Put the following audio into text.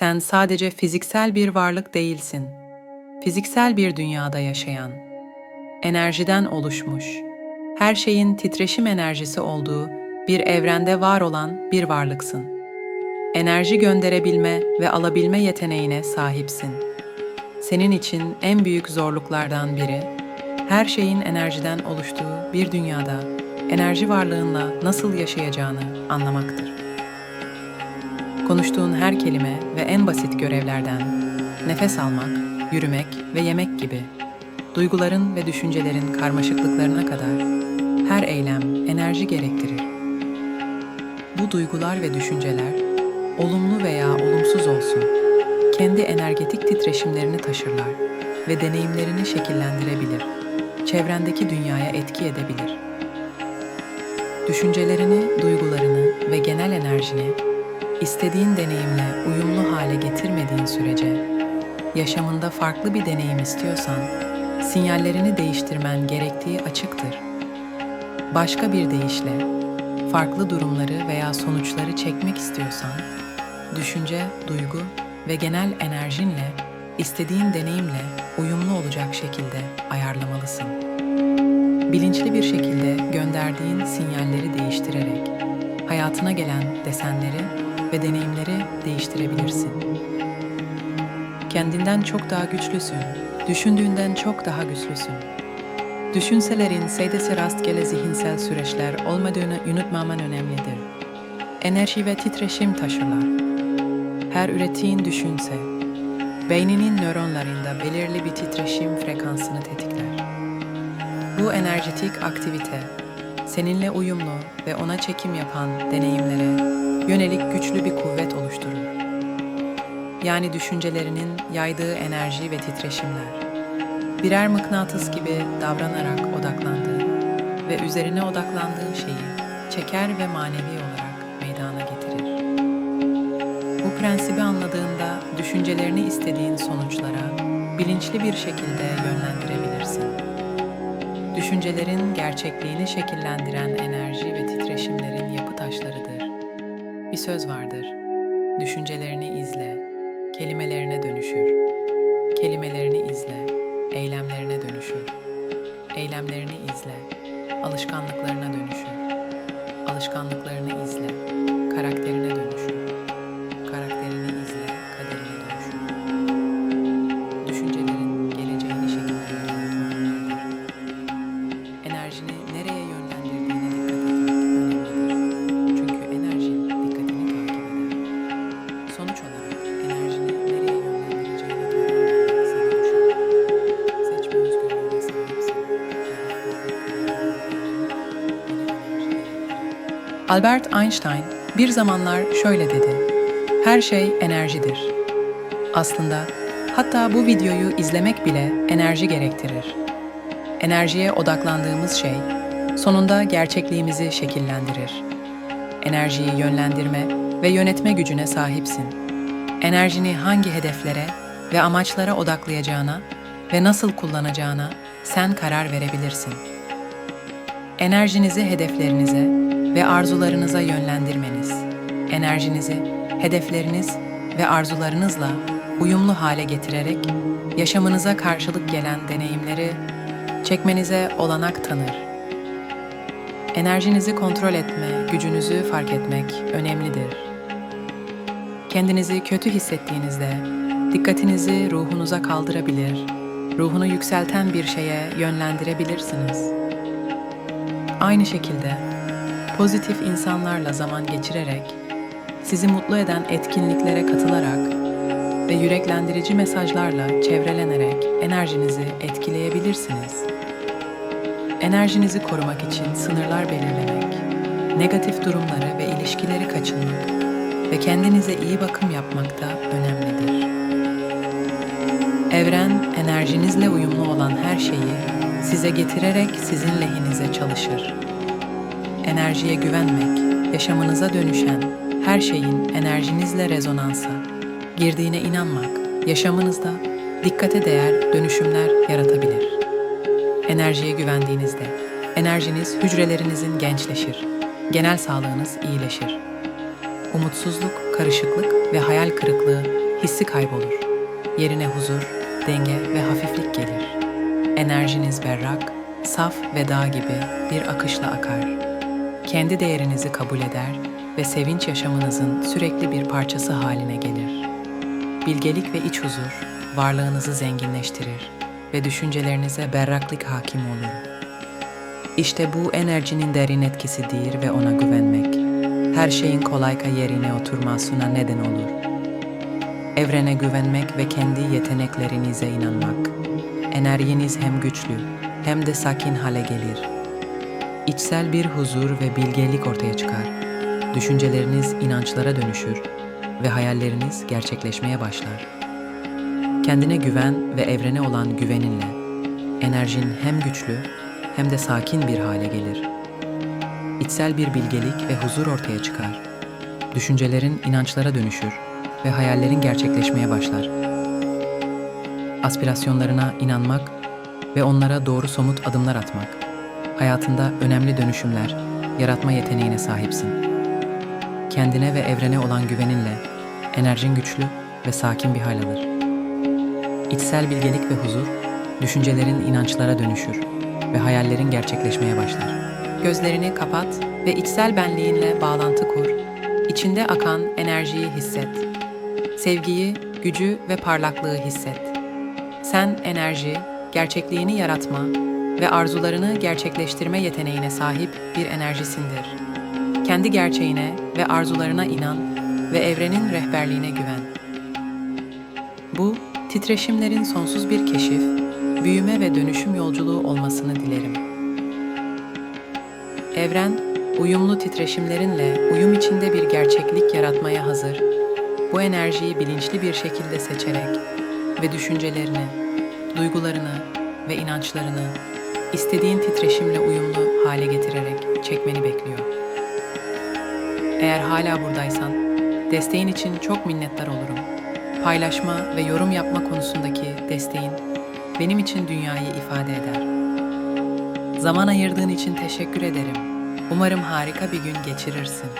Sen sadece fiziksel bir varlık değilsin. Fiziksel bir dünyada yaşayan, enerjiden oluşmuş, her şeyin titreşim enerjisi olduğu bir evrende var olan bir varlıksın. Enerji gönderebilme ve alabilme yeteneğine sahipsin. Senin için en büyük zorluklardan biri, her şeyin enerjiden oluştuğu bir dünyada enerji varlığınla nasıl yaşayacağını anlamaktır. Konuştuğun her kelime ve en basit görevlerden nefes almak, yürümek ve yemek gibi duyguların ve düşüncelerin karmaşıklıklarına kadar her eylem enerji gerektirir. Bu duygular ve düşünceler olumlu veya olumsuz olsun kendi energetik titreşimlerini taşırlar ve deneyimlerini şekillendirebilir. Çevrendeki dünyaya etki edebilir. Düşüncelerini, duygularını ve genel enerjini istediğin deneyimle uyumlu hale getirmediğin sürece yaşamında farklı bir deneyim istiyorsan sinyallerini değiştirmen gerektiği açıktır. Başka bir deyişle farklı durumları veya sonuçları çekmek istiyorsan düşünce, duygu ve genel enerjinle istediğin deneyimle uyumlu olacak şekilde ayarlamalısın. Bilinçli bir şekilde gönderdiğin sinyalleri değiştirerek hayatına gelen desenleri ve deneyimleri değiştirebilirsin. Kendinden çok daha güçlüsün, düşündüğünden çok daha güçlüsün. Düşünselerin sadece rastgele zihinsel süreçler olmadığını unutmaman önemlidir. Enerji ve titreşim taşırlar. Her ürettiğin düşünse, beyninin nöronlarında belirli bir titreşim frekansını tetikler. Bu enerjetik aktivite, seninle uyumlu ve ona çekim yapan deneyimlere yönelik güçlü bir kuvvet oluşturur. Yani düşüncelerinin yaydığı enerji ve titreşimler, birer mıknatıs gibi davranarak odaklandığı ve üzerine odaklandığı şeyi çeker ve manevi olarak meydana getirir. Bu prensibi anladığında düşüncelerini istediğin sonuçlara bilinçli bir şekilde yönlendirebilirsin. Düşüncelerin gerçekliğini şekillendiren enerji ve titreşimlerin yapı taşlarıdır. Bir söz vardır. Düşüncelerini izle, kelimelerine dönüşür. Kelimelerini izle, eylemlerine dönüşür. Eylemlerini izle, alışkanlıklarına dönüşür. Alışkanlıklarını izle, karakterine dönüşür. Albert Einstein bir zamanlar şöyle dedi. Her şey enerjidir. Aslında hatta bu videoyu izlemek bile enerji gerektirir. Enerjiye odaklandığımız şey sonunda gerçekliğimizi şekillendirir. Enerjiyi yönlendirme ve yönetme gücüne sahipsin. Enerjini hangi hedeflere ve amaçlara odaklayacağına ve nasıl kullanacağına sen karar verebilirsin. Enerjinizi hedeflerinize ve arzularınıza yönlendirmeniz, enerjinizi hedefleriniz ve arzularınızla uyumlu hale getirerek yaşamınıza karşılık gelen deneyimleri çekmenize olanak tanır. Enerjinizi kontrol etme, gücünüzü fark etmek önemlidir. Kendinizi kötü hissettiğinizde dikkatinizi ruhunuza kaldırabilir, ruhunu yükselten bir şeye yönlendirebilirsiniz. Aynı şekilde pozitif insanlarla zaman geçirerek, sizi mutlu eden etkinliklere katılarak ve yüreklendirici mesajlarla çevrelenerek enerjinizi etkileyebilirsiniz. Enerjinizi korumak için sınırlar belirlemek, negatif durumları ve ilişkileri kaçınmak ve kendinize iyi bakım yapmak da önemlidir. Evren enerjinizle uyumlu olan her şeyi size getirerek sizin lehinize çalışır. Enerjiye güvenmek, yaşamınıza dönüşen her şeyin enerjinizle rezonansa girdiğine inanmak yaşamınızda dikkate değer dönüşümler yaratabilir. Enerjiye güvendiğinizde enerjiniz hücrelerinizin gençleşir, genel sağlığınız iyileşir. Umutsuzluk, karışıklık ve hayal kırıklığı hissi kaybolur. Yerine huzur, denge ve hafiflik gelir. Enerjiniz berrak, saf ve dağ gibi bir akışla akar. Kendi değerinizi kabul eder ve sevinç yaşamınızın sürekli bir parçası haline gelir. Bilgelik ve iç huzur varlığınızı zenginleştirir ve düşüncelerinize berraklık hakim olur. İşte bu enerjinin derin etkisidir ve ona güvenmek, her şeyin kolayca yerine oturmasına neden olur. Evrene güvenmek ve kendi yeteneklerinize inanmak, enerjiniz hem güçlü hem de sakin hale gelir. İçsel bir huzur ve bilgelik ortaya çıkar. Düşünceleriniz inançlara dönüşür ve hayalleriniz gerçekleşmeye başlar. Kendine güven ve evrene olan güveninle enerjin hem güçlü hem de sakin bir hale gelir. İçsel bir bilgelik ve huzur ortaya çıkar. Düşüncelerin inançlara dönüşür ve hayallerin gerçekleşmeye başlar. Aspirasyonlarına inanmak ve onlara doğru somut adımlar atmak. Hayatında önemli dönüşümler yaratma yeteneğine sahipsin. Kendine ve evrene olan güveninle enerjin güçlü ve sakin bir hal alır. İçsel bilgelik ve huzur, düşüncelerin inançlara dönüşür ve hayallerin gerçekleşmeye başlar. Gözlerini kapat ve içsel benliğinle bağlantı kur. İçinde akan enerjiyi hisset. Sevgiyi, gücü ve parlaklığı hisset. Sen enerji, gerçekliğini yaratma ve arzularını gerçekleştirme yeteneğine sahip bir enerjisindir. Kendi gerçeğine ve arzularına inan ve evrenin rehberliğine güven. Bu, titreşimlerin sonsuz bir keşif, büyüme ve dönüşüm yolculuğu olmasını dilerim. Evren, uyumlu titreşimlerinle uyum içinde bir gerçeklik yaratmaya hazır. Bu enerjiyi bilinçli bir şekilde seçerek ve düşüncelerini, duygularını ve inançlarını istediğin titreşimle uyumlu hale getirerek çekmeni bekliyor. Eğer hala buradaysan, desteğin için çok minnettar olurum. Paylaşma ve yorum yapma konusundaki desteğin benim için dünyayı ifade eder. Zaman ayırdığın için teşekkür ederim. Umarım harika bir gün geçirirsin.